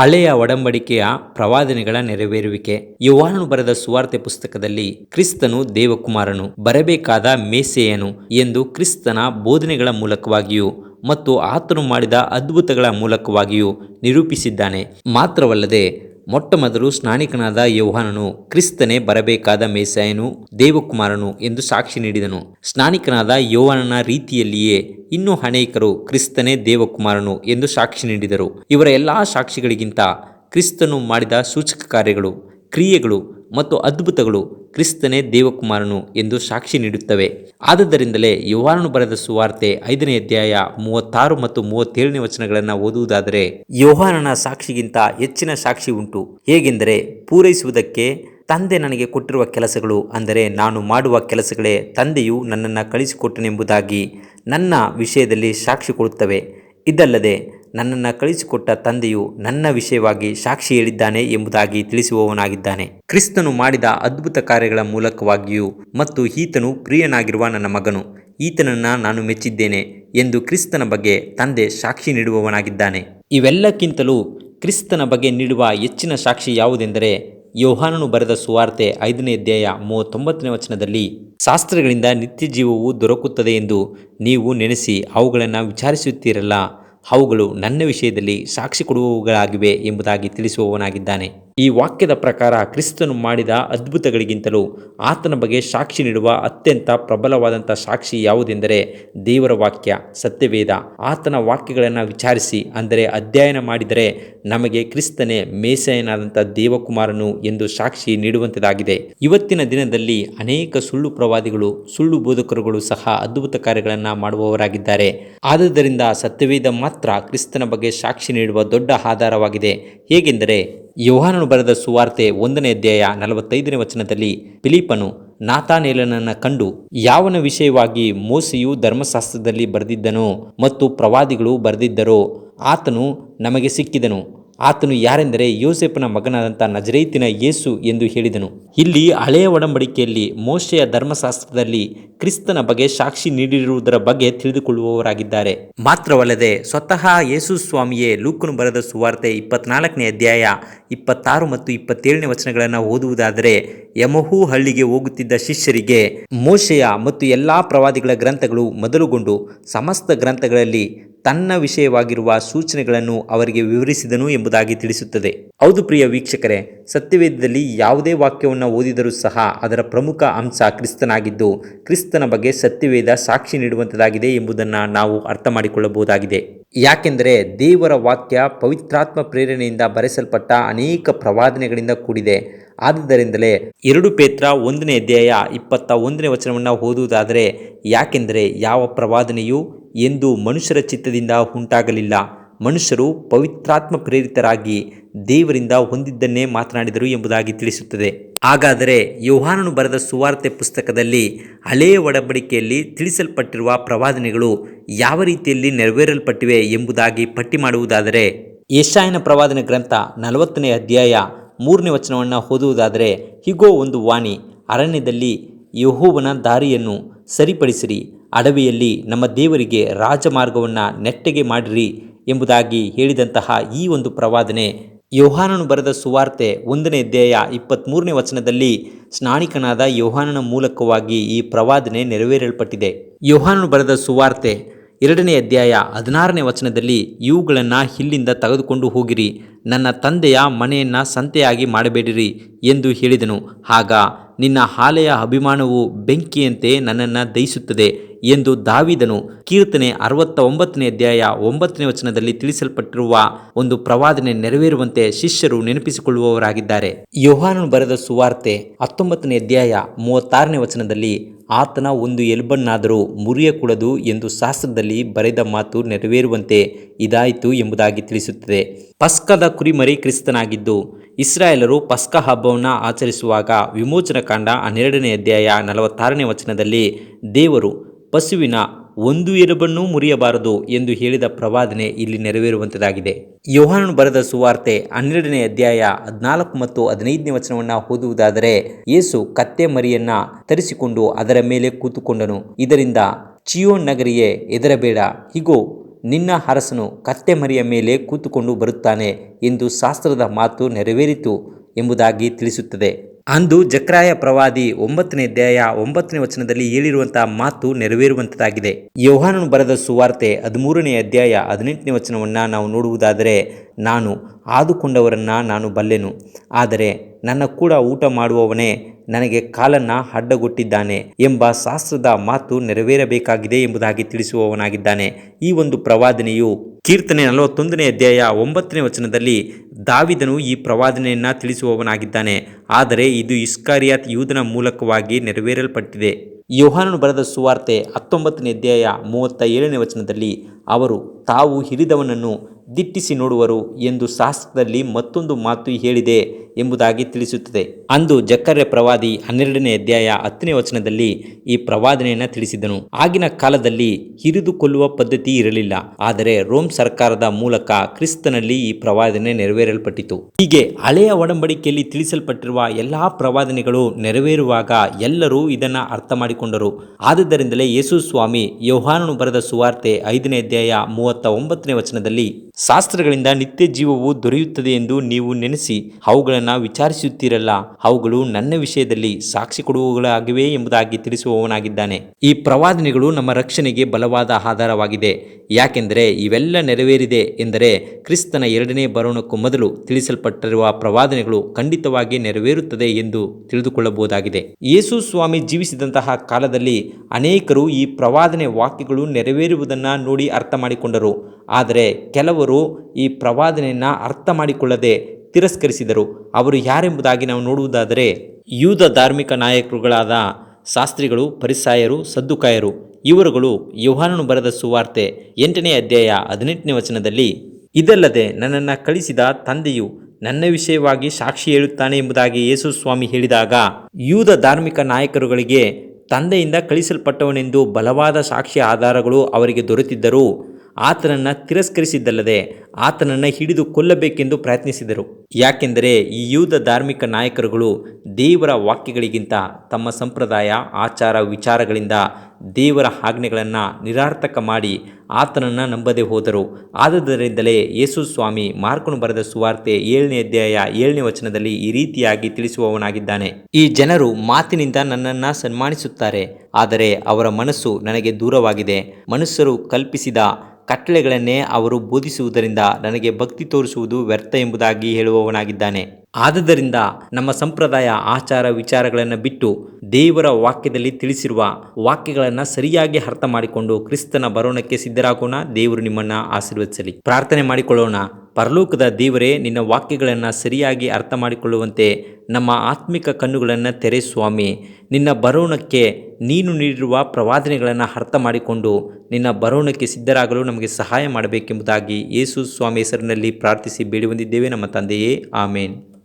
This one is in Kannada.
ಹಳೆಯ ಒಡಂಬಡಿಕೆಯ ಪ್ರವಾದನೆಗಳ ನೆರವೇರುವಿಕೆ. ಯುವಾನನು ಬರೆದ ಸುವಾರ್ತೆ ಪುಸ್ತಕದಲ್ಲಿ ಕ್ರಿಸ್ತನು ದೇವಕುಮಾರನು, ಬರಬೇಕಾದ ಮೇಸೆಯನು ಎಂದು ಕ್ರಿಸ್ತನ ಬೋಧನೆಗಳ ಮೂಲಕವಾಗಿಯೂ ಮತ್ತು ಆತನು ಮಾಡಿದ ಅದ್ಭುತಗಳ ಮೂಲಕವಾಗಿಯೂ ನಿರೂಪಿಸಿದ್ದಾನೆ. ಮಾತ್ರವಲ್ಲದೆ ಮೊಟ್ಟಮೊದಲು ಸ್ನಾನಿಕನಾದ ಯೌಹಾನನು ಕ್ರಿಸ್ತನೇ ಬರಬೇಕಾದ ಮೇಸಾಯನು, ದೇವಕುಮಾರನು ಎಂದು ಸಾಕ್ಷಿ ನೀಡಿದನು. ಸ್ನಾನಿಕನಾದ ಯೌವನನ ರೀತಿಯಲ್ಲಿಯೇ ಇನ್ನೂ ಅನೇಕರು ಕ್ರಿಸ್ತನೇ ದೇವಕುಮಾರನು ಎಂದು ಸಾಕ್ಷಿ ನೀಡಿದರು. ಇವರ ಎಲ್ಲ ಸಾಕ್ಷಿಗಳಿಗಿಂತ ಕ್ರಿಸ್ತನು ಮಾಡಿದ ಸೂಚಕ ಕಾರ್ಯಗಳು, ಕ್ರಿಯೆಗಳು ಮತ್ತು ಅದ್ಭುತಗಳು ಕ್ರಿಸ್ತನೇ ದೇವಕುಮಾರನು ಎಂದು ಸಾಕ್ಷಿ ನೀಡುತ್ತವೆ. ಆದುದರಿಂದಲೇ ಯೋಹಾನನು ಬರೆದ ಸುವಾರ್ತೆ ಐದನೇ ಅಧ್ಯಾಯ ಮೂವತ್ತಾರು ಮತ್ತು ಮೂವತ್ತೇಳನೇ ವಚನಗಳನ್ನು ಓದುವುದಾದರೆ, ಯೋಹಾನನ ಸಾಕ್ಷಿಗಿಂತ ಹೆಚ್ಚಿನ ಸಾಕ್ಷಿ ಉಂಟು. ಹೇಗೆಂದರೆ, ಪೂರೈಸುವುದಕ್ಕೆ ತಂದೆ ನನಗೆ ಕೊಟ್ಟಿರುವ ಕೆಲಸಗಳು ಅಂದರೆ ನಾನು ಮಾಡುವ ಕೆಲಸಗಳೇ ತಂದೆಯು ನನ್ನನ್ನು ಕಳಿಸಿಕೊಟ್ಟನೆಂಬುದಾಗಿ ನನ್ನ ವಿಷಯದಲ್ಲಿ ಸಾಕ್ಷಿ ಕೊಡುತ್ತವೆ. ಇದಲ್ಲದೆ ನನ್ನನ್ನು ಕಳಿಸಿಕೊಟ್ಟ ತಂದೆಯು ನನ್ನ ವಿಷಯವಾಗಿ ಸಾಕ್ಷಿ ಹೇಳಿದ್ದಾನೆ ಎಂಬುದಾಗಿ ತಿಳಿಸುವವನಾಗಿದ್ದಾನೆ. ಕ್ರಿಸ್ತನು ಮಾಡಿದ ಅದ್ಭುತ ಕಾರ್ಯಗಳ ಮೂಲಕವಾಗಿಯೂ ಮತ್ತು ಈತನು ಪ್ರಿಯನಾಗಿರುವ ನನ್ನ ಮಗನು, ಈತನನ್ನು ನಾನು ಮೆಚ್ಚಿದ್ದೇನೆ ಎಂದು ಕ್ರಿಸ್ತನ ಬಗ್ಗೆ ತಂದೆ ಸಾಕ್ಷಿ ನೀಡುವವನಾಗಿದ್ದಾನೆ. ಇವೆಲ್ಲಕ್ಕಿಂತಲೂ ಕ್ರಿಸ್ತನ ಬಗ್ಗೆ ನೀಡುವ ಹೆಚ್ಚಿನ ಸಾಕ್ಷಿ ಯಾವುದೆಂದರೆ ಯೋಹಾನನು ಬರೆದ ಸುವಾರ್ತೆ ಐದನೇ ಅಧ್ಯಾಯ ಮೂವತ್ತೊಂಬತ್ತನೇ ವಚನದಲ್ಲಿ, ಶಾಸ್ತ್ರಗಳಿಂದ ನಿತ್ಯ ಜೀವವು ದೊರಕುತ್ತದೆ ಎಂದು ನೀವು ನೆನೆಸಿ ಅವುಗಳನ್ನು ವಿಚಾರಿಸುತ್ತೀರಲ್ಲ? ಅವುಗಳು ನನ್ನ ವಿಷಯದಲ್ಲಿ ಸಾಕ್ಷಿ ಕೊಡುವವುಗಳಾಗಿವೆ ಎಂಬುದಾಗಿ ತಿಳಿಸುವವನಾಗಿದ್ದಾನೆ. ಈ ವಾಕ್ಯದ ಪ್ರಕಾರ ಕ್ರಿಸ್ತನು ಮಾಡಿದ ಅದ್ಭುತಗಳಿಗಿಂತಲೂ ಆತನ ಬಗ್ಗೆ ಸಾಕ್ಷಿ ನೀಡುವ ಅತ್ಯಂತ ಪ್ರಬಲವಾದಂಥ ಸಾಕ್ಷಿ ಯಾವುದೆಂದರೆ ದೇವರ ವಾಕ್ಯ, ಸತ್ಯವೇದ. ಆತನ ವಾಕ್ಯಗಳನ್ನು ವಿಚಾರಿಸಿ, ಅಂದರೆ ಅಧ್ಯಯನ ಮಾಡಿದರೆ ನಮಗೆ ಕ್ರಿಸ್ತನೇ ಮೇಸೆಯನಾದಂಥ ದೇವಕುಮಾರನು ಎಂದು ಸಾಕ್ಷಿ ನೀಡುವಂಥದ್ದಾಗಿದೆ. ಇವತ್ತಿನ ದಿನದಲ್ಲಿ ಅನೇಕ ಸುಳ್ಳು ಪ್ರವಾದಿಗಳು, ಸುಳ್ಳು ಬೋಧಕರುಗಳು ಸಹ ಅದ್ಭುತ ಕಾರ್ಯಗಳನ್ನು ಮಾಡುವವರಾಗಿದ್ದಾರೆ. ಆದುದರಿಂದ ಸತ್ಯವೇದ ಮಾತ್ರ ಕ್ರಿಸ್ತನ ಬಗ್ಗೆ ಸಾಕ್ಷಿ ನೀಡುವ ದೊಡ್ಡ ಆಧಾರವಾಗಿದೆ. ಹೇಗೆಂದರೆ ಯೋಹಾನನು ಬರೆದ ಸುವಾರ್ತೆ ಒಂದನೇ ಅಧ್ಯಾಯ ನಲವತ್ತೈದನೇ ವಚನದಲ್ಲಿ ಫಿಲಿಪನು ನಾತಾನೇಲನನ್ನು ಕಂಡು ಯಾವನ ವಿಷಯವಾಗಿ ಮೋಸೆಯು ಧರ್ಮಶಾಸ್ತ್ರದಲ್ಲಿ ಬರೆದಿದ್ದನೋ ಮತ್ತು ಪ್ರವಾದಿಗಳು ಬರೆದಿದ್ದರೋ ಆತನು ನಮಗೆ ಸಿಕ್ಕಿದನು. ಆತನು ಯಾರೆಂದರೆ ಯೋಸೆಫನ ಮಗನಾದಂಥ ನಜರೇತಿನ ಯೇಸು ಎಂದು ಹೇಳಿದನು. ಇಲ್ಲಿ ಹಳೆಯ ಒಡಂಬಡಿಕೆಯಲ್ಲಿ ಮೋಶೆಯ ಧರ್ಮಶಾಸ್ತ್ರದಲ್ಲಿ ಕ್ರಿಸ್ತನ ಬಗ್ಗೆ ಸಾಕ್ಷಿ ನೀಡಿರುವುದರ ಬಗ್ಗೆ ತಿಳಿದುಕೊಳ್ಳುವವರಾಗಿದ್ದಾರೆ. ಮಾತ್ರವಲ್ಲದೆ ಸ್ವತಃ ಯೇಸು ಸ್ವಾಮಿಯೇ ಲೂಕನು ಬರೆದ ಸುವಾರ್ತೆ ಇಪ್ಪತ್ನಾಲ್ಕನೇ ಅಧ್ಯಾಯ ಇಪ್ಪತ್ತಾರು ಮತ್ತು ಇಪ್ಪತ್ತೇಳನೇ ವಚನಗಳನ್ನು ಓದುವುದಾದರೆ ಯಮಹು ಹಳ್ಳಿಗೆ ಹೋಗುತ್ತಿದ್ದ ಶಿಷ್ಯರಿಗೆ ಮೋಶೆಯ ಮತ್ತು ಎಲ್ಲಾ ಪ್ರವಾದಿಗಳ ಗ್ರಂಥಗಳು ಮೊದಲುಗೊಂಡು ಸಮಸ್ತ ಗ್ರಂಥಗಳಲ್ಲಿ ತನ್ನ ವಿಷಯವಾಗಿರುವ ಸೂಚನೆಗಳನ್ನು ಅವರಿಗೆ ವಿವರಿಸಿದನು ಎಂಬುದಾಗಿ ತಿಳಿಸುತ್ತದೆ. ಹೌದು ಪ್ರಿಯ ವೀಕ್ಷಕರೇ, ಸತ್ಯವೇದದಲ್ಲಿ ಯಾವುದೇ ವಾಕ್ಯವನ್ನು ಓದಿದರೂ ಸಹ ಅದರ ಪ್ರಮುಖ ಅಂಶ ಕ್ರಿಸ್ತನಾಗಿದ್ದು, ಕ್ರಿಸ್ತನ ಬಗ್ಗೆ ಸತ್ಯವೇದ ಸಾಕ್ಷಿ ನೀಡುವಂತದಾಗಿದೆ ಎಂಬುದನ್ನು ನಾವು ಅರ್ಥ ಮಾಡಿಕೊಳ್ಳಬಹುದಾಗಿದೆ ಯಾಕೆಂದರೆ ದೇವರ ವಾಕ್ಯ ಪವಿತ್ರಾತ್ಮ ಪ್ರೇರಣೆಯಿಂದ ಬರೆಸಲ್ಪಟ್ಟ ಅನೇಕ ಪ್ರವಾದನೆಗಳಿಂದ ಕೂಡಿದೆ. ಆದುದರಿಂದಲೇ ಎರಡು ಪೇತ್ರ ಒಂದನೇ ಅಧ್ಯಾಯ ಇಪ್ಪತ್ತ ಒಂದನೇ ವಚನವನ್ನು ಓದುವುದಾದರೆ, ಯಾಕೆಂದರೆ ಯಾವ ಪ್ರವಾದನೆಯೂ ಎಂದು ಮನುಷ್ಯರ ಚಿತ್ತದಿಂದ ಉಂಟಾಗಲಿಲ್ಲ. ಮನುಷ್ಯರು ಪವಿತ್ರಾತ್ಮ ಪ್ರೇರಿತರಾಗಿ ದೇವರಿಂದ ಹೊಂದಿದ್ದನ್ನೇ ಮಾತನಾಡಿದರು ಎಂಬುದಾಗಿ ತಿಳಿಸುತ್ತದೆ. ಹಾಗಾದರೆ ಯೋಹಾನನು ಬರೆದ ಸುವಾರ್ತೆ ಪುಸ್ತಕದಲ್ಲಿ ಹಳೆಯ ಒಡಂಬಡಿಕೆಯಲ್ಲಿ ತಿಳಿಸಲ್ಪಟ್ಟಿರುವ ಪ್ರವಾದನೆಗಳು ಯಾವ ರೀತಿಯಲ್ಲಿ ನೆರವೇರಲ್ಪಟ್ಟಿವೆ ಎಂಬುದಾಗಿ ಪಟ್ಟಿ ಮಾಡುವುದಾದರೆ ಯಶಾಯನ ಪ್ರವಾದನೆ ಗ್ರಂಥ ನಲವತ್ತನೇ ಅಧ್ಯಾಯ ಮೂರನೇ ವಚನವನ್ನು ಓದುವುದಾದರೆ, ಹೀಗೋ ಒಂದು ವಾಣಿ, ಅರಣ್ಯದಲ್ಲಿ ಯಹೋವನ ದಾರಿಯನ್ನು ಸರಿಪಡಿಸಿರಿ. ಅಡವಿಯಲ್ಲಿ ನಮ್ಮ ದೇವರಿಗೆ ರಾಜಮಾರ್ಗವನ್ನು ನೆಟ್ಟಗೆ ಮಾಡಿರಿ ಎಂಬುದಾಗಿ ಹೇಳಿದಂತಹ ಈ ಒಂದು ಪ್ರವಾದನೆ. ಯೋಹಾನನು ಬರೆದ ಸುವಾರ್ತೆ ಒಂದನೇ ಅಧ್ಯಾಯ ಇಪ್ಪತ್ತ್ಮೂರನೇ ವಚನದಲ್ಲಿ ಸ್ನಾನಿಕನಾದ ಯೋಹಾನನ ಮೂಲಕವಾಗಿ ಈ ಪ್ರವಾದನೆ ನೆರವೇರಲ್ಪಟ್ಟಿದೆ. ಯೋಹಾನನು ಬರೆದ ಸುವಾರ್ತೆ ಎರಡನೇ ಅಧ್ಯಾಯ ಹದಿನಾರನೇ ವಚನದಲ್ಲಿ, ಇವುಗಳನ್ನು ಇಲ್ಲಿಂದ ತೆಗೆದುಕೊಂಡು ಹೋಗಿರಿ. ನನ್ನ ತಂದೆಯ ಮನೆಯನ್ನು ಸಂತೆಯಾಗಿ ಮಾಡಬೇಡಿರಿ ಎಂದು ಹೇಳಿದನು. ಆಗ ನಿನ್ನ ಹಾಲೆಯ ಅಭಿಮಾನವು ಬೆಂಕಿಯಂತೆ ನನ್ನನ್ನು ದಹಿಸುತ್ತದೆ ಎಂದು ದಾವಿದನು ಕೀರ್ತನೆ ಅರವತ್ತ ಒಂಬತ್ತನೇ ಅಧ್ಯಾಯ ಒಂಬತ್ತನೇ ವಚನದಲ್ಲಿ ತಿಳಿಸಲ್ಪಟ್ಟಿರುವ ಒಂದು ಪ್ರವಾದನೆ ನೆರವೇರುವಂತೆ ಶಿಷ್ಯರು ನೆನಪಿಸಿಕೊಳ್ಳುವವರಾಗಿದ್ದಾರೆ. ಯೋಹಾನನು ಬರೆದ ಸುವಾರ್ತೆ ಹತ್ತೊಂಬತ್ತನೇ ಅಧ್ಯಾಯ ಮೂವತ್ತಾರನೇ ವಚನದಲ್ಲಿ, ಆತನ ಒಂದು ಎಲ್ಬನ್ನಾದರೂ ಮುರಿಯಕೂಡದು ಎಂದು ಶಾಸ್ತ್ರದಲ್ಲಿ ಬರೆದ ಮಾತು ನೆರವೇರುವಂತೆ ಇದಾಯಿತು ಎಂಬುದಾಗಿ ತಿಳಿಸುತ್ತದೆ. ಪಸ್ಕದ ಕುರಿಮರಿ ಕ್ರಿಸ್ತನಾಗಿದ್ದು ಇಸ್ರಾಯೇಲರು ಪಸ್ಕ ಹಬ್ಬವನ್ನು ಆಚರಿಸುವಾಗ ವಿಮೋಚನ ಕಾಂಡ ಹನ್ನೆರಡನೇ ಅಧ್ಯಾಯ ನಲವತ್ತಾರನೇ ವಚನದಲ್ಲಿ ದೇವರು ಪಶುವಿನ ಒಂದು ಎಲುಬನ್ನೂ ಮುರಿಯಬಾರದು ಎಂದು ಹೇಳಿದ ಪ್ರವಾದನೆ ಇಲ್ಲಿ ನೆರವೇರುವಂತದಾಗಿದೆ. ಯೋಹಾನನು ಬರೆದ ಸುವಾರ್ತೆ ಹನ್ನೆರಡನೇ ಅಧ್ಯಾಯ ಹದಿನಾಲ್ಕು ಮತ್ತು ಹದಿನೈದನೇ ವಚನವನ್ನು ಓದುವುದಾದರೆ ಯೇಸು ಕತ್ತೆ ಮರಿಯನ್ನ ತರಿಸಿಕೊಂಡು ಅದರ ಮೇಲೆ ಕೂತುಕೊಂಡನು. ಇದರಿಂದ ಚಿಯೋನ್ ನಗರಿಯೇ ಎದರಬೇಡ ಹೀಗೋ ನಿನ್ನ ಅರಸನು ಕತ್ತೆ ಮರಿಯ ಮೇಲೆ ಕೂತುಕೊಂಡು ಬರುತ್ತಾನೆ ಎಂದು ಶಾಸ್ತ್ರದ ಮಾತು ನೆರವೇರಿತು ಎಂಬುದಾಗಿ ತಿಳಿಸುತ್ತದೆ. ಅಂದು ಜಕ್ರಾಯ ಪ್ರವಾದಿ ಒಂಬತ್ತನೇ ಅಧ್ಯಾಯ ಒಂಬತ್ತನೇ ವಚನದಲ್ಲಿ ಹೇಳಿರುವಂತಹ ಮಾತು ನೆರವೇರುವಂತದಾಗಿದೆ. ಯೋಹಾನನು ಬರೆದ ಸುವಾರ್ತೆ ಹದಿಮೂರನೇ ಅಧ್ಯಾಯ ಹದಿನೆಂಟನೇ ವಚನವನ್ನು ನಾವು ನೋಡುವುದಾದರೆ, ನಾನು ಆದುಕೊಂಡವರನ್ನು ನಾನು ಬಲ್ಲೆನು, ಆದರೆ ನನ್ನ ಕೂಡ ಊಟ ಮಾಡುವವನೇ ನನಗೆ ಕಾಲನ್ನು ಅಡ್ಡಗೊಟ್ಟಿದ್ದಾನೆ ಎಂಬ ಶಾಸ್ತ್ರದ ಮಾತು ನೆರವೇರಬೇಕಾಗಿದೆ ಎಂಬುದಾಗಿ ತಿಳಿಸುವವನಾಗಿದ್ದಾನೆ. ಈ ಒಂದು ಪ್ರವಾದನೆಯು ಕೀರ್ತನೆ ನಲವತ್ತೊಂದನೇ ಅಧ್ಯಾಯ ಒಂಬತ್ತನೇ ವಚನದಲ್ಲಿ ದಾವಿದನು ಈ ಪ್ರವಾದನೆಯನ್ನು ತಿಳಿಸುವವನಾಗಿದ್ದಾನೆ. ಆದರೆ ಇದು ಇಸ್ಕಾರಿಯಾತ್ ಯೂದನ ಮೂಲಕವಾಗಿ ನೆರವೇರಲ್ಪಟ್ಟಿದೆ. ಯೋಹಾನನು ಬರೆದ ಸುವಾರ್ತೆ ಹತ್ತೊಂಬತ್ತನೇ ಅಧ್ಯಾಯ ಮೂವತ್ತ ಏಳನೇ ವಚನದಲ್ಲಿ, ಅವರು ತಾವು ಹಿರಿದವನನ್ನು ದಿಟ್ಟಿಸಿ ನೋಡುವರು ಎಂದು ಶಾಸ್ತ್ರದಲ್ಲಿ ಮತ್ತೊಂದು ಮಾತು ಹೇಳಿದೆ ಎಂಬುದಾಗಿ ತಿಳಿಸುತ್ತದೆ. ಅಂದು ಜಕ್ಕರೆ ಪ್ರವಾದಿ ಹನ್ನೆರಡನೇ ಅಧ್ಯಾಯ ಹತ್ತನೇ ವಚನದಲ್ಲಿ ಈ ಪ್ರವಾದನೆಯನ್ನು ತಿಳಿಸಿದನು. ಆಗಿನ ಕಾಲದಲ್ಲಿ ಹಿರಿದು ಕೊಲ್ಲುವ ಪದ್ಧತಿ ಇರಲಿಲ್ಲ. ಆದರೆ ರೋಮ್ ಸರ್ಕಾರದ ಮೂಲಕ ಕ್ರಿಸ್ತನಲ್ಲಿ ಈ ಪ್ರವಾದನೆ ನೆರವೇರಲ್ಪಟ್ಟಿತು. ಹೀಗೆ ಹಳೆಯ ಒಡಂಬಡಿಕೆಯಲ್ಲಿ ತಿಳಿಸಲ್ಪಟ್ಟಿರುವ ಎಲ್ಲಾ ಪ್ರವಾದನೆಗಳು ನೆರವೇರುವಾಗ ಎಲ್ಲರೂ ಇದನ್ನ ಅರ್ಥ ಮಾಡಿಕೊಂಡರು. ಆದುದರಿಂದಲೇ ಯೇಸು ಸ್ವಾಮಿ ಯೋಹಾನನು ಬರೆದ ಸುವಾರ್ತೆ ಐದನೇ ಅಧ್ಯಾಯ ಮೂವತ್ತ ಒಂಬತ್ತನೇ ವಚನದಲ್ಲಿ ಶಾಸ್ತ್ರಗಳಿಂದ ನಿತ್ಯ ಜೀವವು ದೊರೆಯುತ್ತದೆ ಎಂದು ನೀವು ನೆನೆಸಿ ಅವುಗಳನ್ನು ವಿಚಾರಿಸುತ್ತೀರಲ್ಲ, ಅವುಗಳು ನನ್ನ ವಿಷಯದಲ್ಲಿ ಸಾಕ್ಷಿ ಕೊಡುವವುಗಳಾಗಿವೆ ಎಂಬುದಾಗಿ ತಿಳಿಸುವವನಾಗಿದ್ದಾನೆ. ಈ ಪ್ರವಾದನೆಗಳು ನಮ್ಮ ರಕ್ಷಣೆಗೆ ಬಲವಾದ ಆಧಾರವಾಗಿದೆ. ಯಾಕೆಂದರೆ ಇವೆಲ್ಲ ನೆರವೇರಿದೆ ಎಂದರೆ ಕ್ರಿಸ್ತನ ಎರಡನೇ ಬರೋಣಕ್ಕೂ ಮೊದಲು ತಿಳಿಸಲ್ಪಟ್ಟಿರುವ ಪ್ರವಾದನೆಗಳು ಖಂಡಿತವಾಗಿ ನೆರವೇರುತ್ತದೆ ಎಂದು ತಿಳಿದುಕೊಳ್ಳಬಹುದಾಗಿದೆ. ಯೇಸು ಸ್ವಾಮಿ ಜೀವಿಸಿದಂತಹ ಕಾಲದಲ್ಲಿ ಅನೇಕರು ಈ ಪ್ರವಾದನೆ ವಾಕ್ಯಗಳು ನೆರವೇರುವುದನ್ನು ನೋಡಿ ಅರ್ಥ ಮಾಡಿಕೊಂಡರು. ಆದರೆ ಕೆಲವರು ಈ ಪ್ರವಾದನೆಯನ್ನು ಅರ್ಥ ಮಾಡಿಕೊಳ್ಳದೆ ತಿರಸ್ಕರಿಸಿದರು. ಅವರು ಯಾರೆಂಬುದಾಗಿ ನಾವು ನೋಡುವುದಾದರೆ ಯೂದ ಧಾರ್ಮಿಕ ನಾಯಕರುಗಳಾದ ಶಾಸ್ತ್ರಿಗಳು ಪರಿಸಾಯರು ಸದ್ದುಕಾಯರು. ಇವರುಗಳು ಯೋಹಾನನು ಬರೆದ ಸುವಾರ್ತೆ ಎಂಟನೇ ಅಧ್ಯಾಯ ಹದಿನೆಂಟನೇ ವಚನದಲ್ಲಿ, ಇದಲ್ಲದೆ ನನ್ನನ್ನು ಕಳಿಸಿದ ತಂದೆಯು ನನ್ನ ವಿಷಯವಾಗಿ ಸಾಕ್ಷಿ ಹೇಳುತ್ತಾನೆ ಎಂಬುದಾಗಿ ಯೇಸು ಸ್ವಾಮಿ ಹೇಳಿದಾಗ, ಯೂದ ಧಾರ್ಮಿಕ ನಾಯಕರುಗಳಿಗೆ ತಂದೆಯಿಂದ ಕಳಿಸಲ್ಪಟ್ಟವನೆಂದು ಬಲವಾದ ಸಾಕ್ಷಿ ಆಧಾರಗಳು ಅವರಿಗೆ ದೊರೆತಿದ್ದರೂ ಆತನನ್ನು ತಿರಸ್ಕರಿಸಿದ್ದಲ್ಲದೆ ಆತನನ್ನು ಹಿಡಿದು ಕೊಲ್ಲಬೇಕೆಂದು ಪ್ರಯತ್ನಿಸಿದರು. ಯಾಕೆಂದರೆ ಈ ಯೂದ ಧಾರ್ಮಿಕ ನಾಯಕರುಗಳು ದೇವರ ವಾಕ್ಯಗಳಿಗಿಂತ ತಮ್ಮ ಸಂಪ್ರದಾಯ, ಆಚಾರ, ವಿಚಾರಗಳಿಂದ ದೇವರ ಆಜ್ಞೆಗಳನ್ನು ನಿರಾರ್ಥಕ ಮಾಡಿ ಆತನನ್ನು ನಂಬದೆ ಹೋದರು. ಆದುದರಿಂದಲೇ ಯೇಸು ಸ್ವಾಮಿ ಮಾರ್ಕನು ಬರೆದ ಸುವಾರ್ತೆ ಏಳನೇ ಅಧ್ಯಾಯ ಏಳನೇ ವಚನದಲ್ಲಿ ಈ ರೀತಿಯಾಗಿ ತಿಳಿಸುವವನಾಗಿದ್ದಾನೆ. ಈ ಜನರು ಮಾತಿನಿಂದ ನನ್ನನ್ನು ಸನ್ಮಾನಿಸುತ್ತಾರೆ, ಆದರೆ ಅವರ ಮನಸ್ಸು ನನಗೆ ದೂರವಾಗಿದೆ. ಮನುಷ್ಯರು ಕಲ್ಪಿಸಿದ ಕಟ್ಟಳೆಗಳನ್ನೇ ಅವರು ಬೋಧಿಸುವುದರಿಂದ ನನಗೆ ಭಕ್ತಿ ತೋರಿಸುವುದು ವ್ಯರ್ಥ ಎಂಬುದಾಗಿ ಹೇಳುವವನಾಗಿದ್ದಾನೆ. ಆದುದರಿಂದ ನಮ್ಮ ಸಂಪ್ರದಾಯ, ಆಚಾರ, ವಿಚಾರಗಳನ್ನು ಬಿಟ್ಟು ದೇವರ ವಾಕ್ಯದಲ್ಲಿ ತಿಳಿಸಿರುವ ವಾಕ್ಯಗಳನ್ನು ಸರಿಯಾಗಿ ಅರ್ಥ ಮಾಡಿಕೊಂಡು ಕ್ರಿಸ್ತನ ಬರೋಣಕ್ಕೆ ಸಿದ್ಧರಾಗೋಣ. ದೇವರು ನಿಮ್ಮನ್ನು ಆಶೀರ್ವದಿಸಲಿ. ಪ್ರಾರ್ಥನೆ ಮಾಡಿಕೊಳ್ಳೋಣ. ಪರಲೋಕದ ದೇವರೇ, ನಿನ್ನ ವಾಕ್ಯಗಳನ್ನು ಸರಿಯಾಗಿ ಅರ್ಥ ಮಾಡಿಕೊಳ್ಳುವಂತೆ ನಮ್ಮ ಆತ್ಮಿಕ ಕಣ್ಣುಗಳನ್ನು ತೆರೆ ಸ್ವಾಮಿ. ನಿನ್ನ ಬರೋಣಕ್ಕೆ ನೀನು ನೀಡಿರುವ ಪ್ರವಾದನೆಗಳನ್ನು ಅರ್ಥ ಮಾಡಿಕೊಂಡು ನಿನ್ನ ಬರೋಣಕ್ಕೆ ಸಿದ್ಧರಾಗಲು ನಮಗೆ ಸಹಾಯ ಮಾಡಬೇಕೆಂಬುದಾಗಿ ಯೇಸು ಸ್ವಾಮಿ ಹೆಸರಿನಲ್ಲಿ ಪ್ರಾರ್ಥಿಸಿ ಬೇಡಿ ಬಂದಿದ್ದೇವೆ ನಮ್ಮ ತಂದೆಯೇ, ಆಮೇನ್.